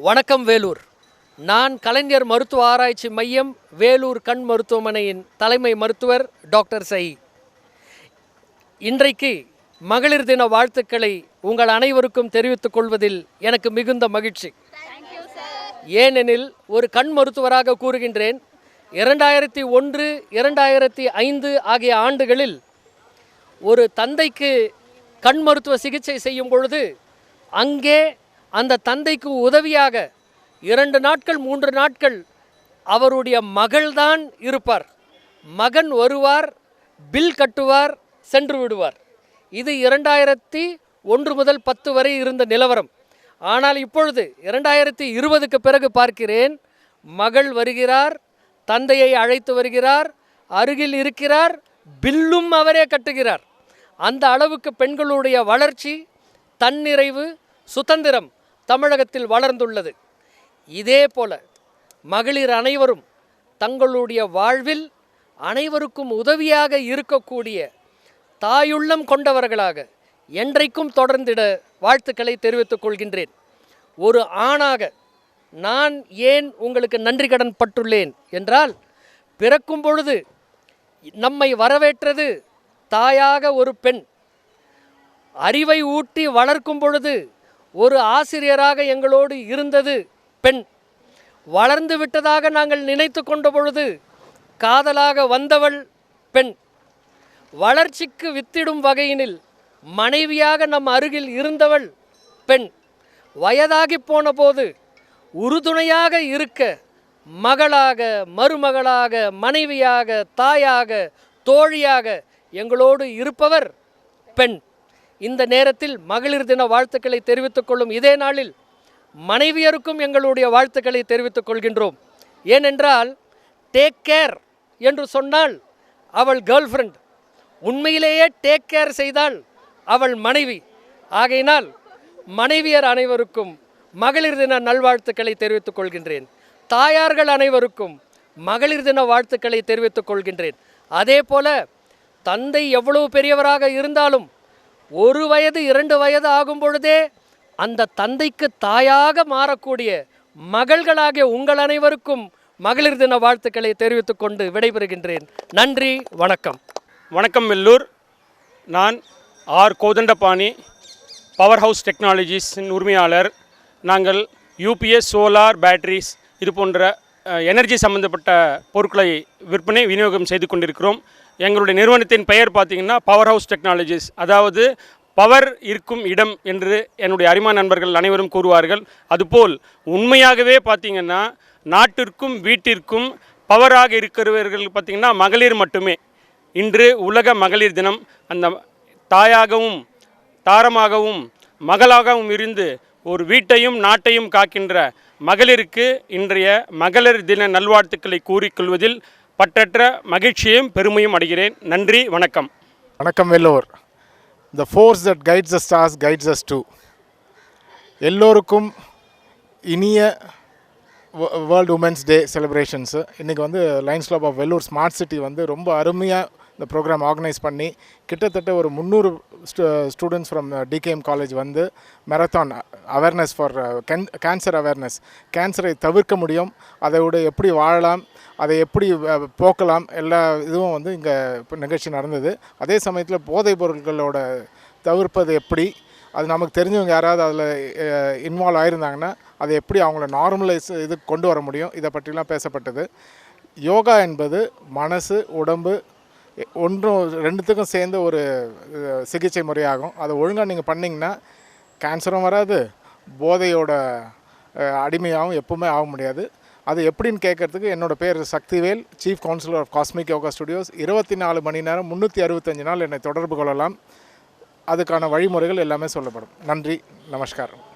வணக்கம் வேலூர். நான் கலைஞர் மருத்துவ ஆராய்ச்சி மையம் வேலூர் கண் மருத்துவமனையின் தலைமை மருத்துவர் டாக்டர் சை. இன்றைக்கு மகளிர் தின வாழ்த்துக்களை உங்கள் அனைவருக்கும் தெரிவித்துக் கொள்வதில் எனக்கு மிகுந்த மகிழ்ச்சி. ஏனெனில் ஒரு கண் மருத்துவராக கூறுகின்றேன். இரண்டாயிரத்தி ஒன்று இரண்டாயிரத்தி ஐந்து ஆகிய ஆண்டுகளில் ஒரு தந்தைக்கு கண் மருத்துவ சிகிச்சை செய்யும் பொழுது அங்கே அந்த தந்தைக்கு உதவியாக இரண்டு நாட்கள் மூன்று நாட்கள் அவருடைய மகள்தான் இருப்பார். மகன் வருவார் பில் கட்டுவார் சென்று விடுவார். இது இரண்டாயிரத்தி ஒன்று முதல் பத்து வரை இருந்த நிலவரம். ஆனால் இப்பொழுது இரண்டாயிரத்தி இருபதுக்கு பிறகு பார்க்கிறேன் மகள் வருகிறார் தந்தையை அழைத்து வருகிறார் அருகில் இருக்கிறார் பில்லும் அவரே கட்டுகிறார். அந்த அளவுக்கு பெண்களுடைய வளர்ச்சி தன்னிறைவு சுதந்திரம் தமிழகத்தில் வளர்ந்துள்ளது. இதே போல மகளிர் அனைவரும் தங்களுடைய வாழ்வில் அனைவருக்கும் உதவியாக இருக்கக்கூடிய தாயுள்ளம் கொண்டவர்களாக என்றைக்கும் தொடர்ந்திட வாழ்த்துக்களை தெரிவித்துக் கொள்கின்றேன். ஒரு ஆணாக நான் ஏன் உங்களுக்கு நன்றி கடன் பட்டுள்ளேன் என்றால் பிறக்கும் பொழுது நம்மை வரவேற்றது தாயாக ஒரு பெண். அறிவை ஊட்டி வளர்க்கும் பொழுது ஒரு ஆசிரியராக எங்களோடு இருந்தது பெண். வளர்ந்து விட்டதாக நாங்கள் நினைத்து கொண்ட பொழுது காதலாக வந்தவள் பெண். வளர்ச்சிக்கு வித்திடும் வகையினில் மனைவியாக நம் அருகில் இருந்தவள் பெண். வயதாகி போன போது உறுதுணையாக இருக்க மகளாக மருமகளாக மனைவியாக தாயாக தோழியாக எங்களோடு இருப்பவர் பெண். இந்த நேரத்தில் மகளிர் தின வாழ்த்துக்களை தெரிவித்துக் கொள்ளும் இதே நாளில் மனைவியருக்கும் எங்களுடைய வாழ்த்துக்களை தெரிவித்துக் கொள்கின்றோம். ஏனென்றால் டேக் கேர் என்று சொன்னால் அவள் கேர்ள் ஃப்ரெண்ட் உண்மையிலேயே டேக் கேர் செய்தால் அவள் மனைவி. ஆகையினால் மனைவியர் அனைவருக்கும் மகளிர் தின நல்வாழ்த்துக்களை தெரிவித்துக் கொள்கின்றேன். தாயார்கள் அனைவருக்கும் மகளிர் தின வாழ்த்துக்களை தெரிவித்துக் கொள்கின்றேன். அதே போல தந்தை எவ்வளவு பெரியவராக இருந்தாலும் ஒரு வயது இரண்டு வயது ஆகும் பொழுதே அந்த தந்தைக்கு தாயாக மாறக்கூடிய மகள்களாகிய உங்கள் அனைவருக்கும் மகளிர் தின வாழ்த்துக்களை தெரிவித்துக் கொண்டு விடைபெறுகின்றேன். நன்றி வணக்கம். வணக்கம் வெல்லூர் நான் ஆர். கோதண்டபாணி பவர் ஹவுஸ் டெக்னாலஜிஸின் உரிமையாளர். நாங்கள் யூபிஎஸ் சோலார் பேட்டரிஸ் இது போன்ற எனர்ஜி சம்பந்தப்பட்ட பொருட்களை விற்பனை விநியோகம் செய்து கொண்டிருக்கிறோம். எங்களுடைய நிறுவனத்தின் பெயர் பார்த்திங்கன்னா பவர் ஹவுஸ் டெக்னாலஜிஸ் அதாவது பவர் இருக்கும் இடம் என்று என்னுடைய அரிமா நண்பர்கள் அனைவரும் கூறுவார்கள். அதுபோல் உண்மையாகவே பார்த்தீங்கன்னா நாட்டிற்கும் வீட்டிற்கும் பவராக இருக்கிறவர்கள் பார்த்தீங்கன்னா மகளிர் மட்டுமே. இன்று உலக மகளிர் தினம். அந்த தாயாகவும் தாரமாகவும் மகளாகவும் இருந்து ஒரு வீட்டையும் நாட்டையும் காக்கின்ற மகளிருக்கு இன்றைய மகளிர் தின நல்வாழ்த்துக்களை கூறிக்கொள்வதில் பற்றற்ற மகிழ்ச்சியும் பெருமையும் அடைகிறேன். நன்றி வணக்கம். வணக்கம் எல்லோர். The force that guides the stars guides us too எல்லோருக்கும் இனிய வேர்ல்டு உமன்ஸ் டே செலிப்ரேஷன்ஸு இன்றைக்கி வந்து lions club of Vellore smart city வந்து ரொம்ப அருமையாக இந்த ப்ரோக்ராம் ஆர்கனைஸ் பண்ணி கிட்டத்தட்ட ஒரு முந்நூறு ஸ்டூடெண்ட்ஸ் ஃப்ரம் டிகேஎம் காலேஜ் வந்து marathon awareness for can cancer awareness கேன்சரை தவிர்க்க முடியும். அதை விட எப்படி வாழலாம்? அதை எப்படி போக்கலாம் எல்லா இதுவும் வந்து இங்கே இப்போ நிகழ்ச்சி நடந்தது. அதே சமயத்தில் போதைப் பொருட்களோட தவிர்ப்பது எப்படி? அது நமக்கு தெரிஞ்சவங்க யாராவது அதில் இன்வால்வ் ஆயிருந்தாங்கன்னா அதை எப்படி அவங்கள நார்மலைஸ் இது கொண்டு வர முடியும்? இதை பற்றிலாம் பேசப்பட்டது. யோகா என்பது மனசு உடம்பு ஒன்றும் ரெண்டுத்துக்கும் சேர்ந்த ஒரு சிகிச்சை முறையாகும். அதை ஒழுங்காக நீங்கள் பண்ணிங்கன்னா கேன்சரும் வராது போதையோட அடிமையாகவும் எப்பவுமே ஆக முடியாது. அது எப்படின்னு கேட்கறதுக்கு என்னோட பேர் Sakthivel chief councillor of cosmic yoga studios இருபத்தி நாலு மணி நேரம் முந்நூற்றி அறுபத்தஞ்சு நாள் என்னை தொடர்பு கொள்ளலாம். அதுக்கான வழிமுறைகள் எல்லாமே சொல்லப்படும். நன்றி நமஸ்காரம்.